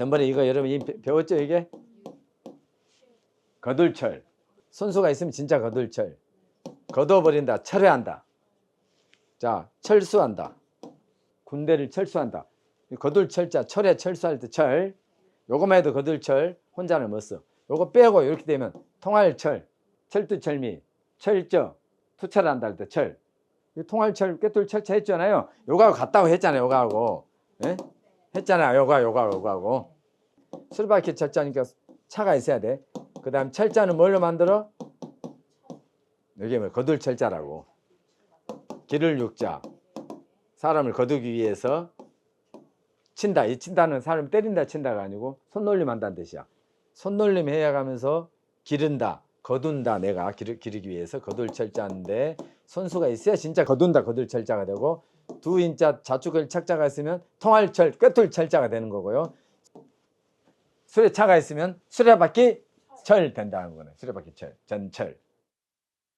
전번에 이거 여러분 배- 배웠죠 이게? 거둘철. 손수가 있으면 진짜 거둘철. 거둬버린다. 철회한다. 자, 철수한다. 군대를 철수한다. 이 거둘철자 철회 철수할 때 철. 요거만 해도 거둘철 혼자는 못 써. 요거 빼고 이렇게 되면 통할철, 철두철미, 철저, 투철한다 할 때 철. 이 통할철, 꿰뚫철자 했잖아요. 요거하고 같다고 했잖아요. 요거하고. 예? 했잖아요. 요거 요거 요거하고. 술바퀴 철자니까 차가 있어야 돼. 그 다음 철자는 뭘로 만들어? 여기 뭐 거둘 철자라고. 길을 육자. 사람을 거두기 위해서 친다. 이 친다는 사람 때린다 친다가 아니고 손놀림 한다는 뜻이야. 손놀림 해야 가면서 기른다. 거둔다. 내가 기르, 기르기 위해서 거둘 철자인데 손수가 있어야 진짜 거둔다. 거둘 철자가 되고 두 인자 자축을 착자가 있으면 통할철 꿰뚫 철자가 되는 거고요. 수레차가 있으면 수레바퀴 철 된다는 거네. 수레바퀴 철, 전철.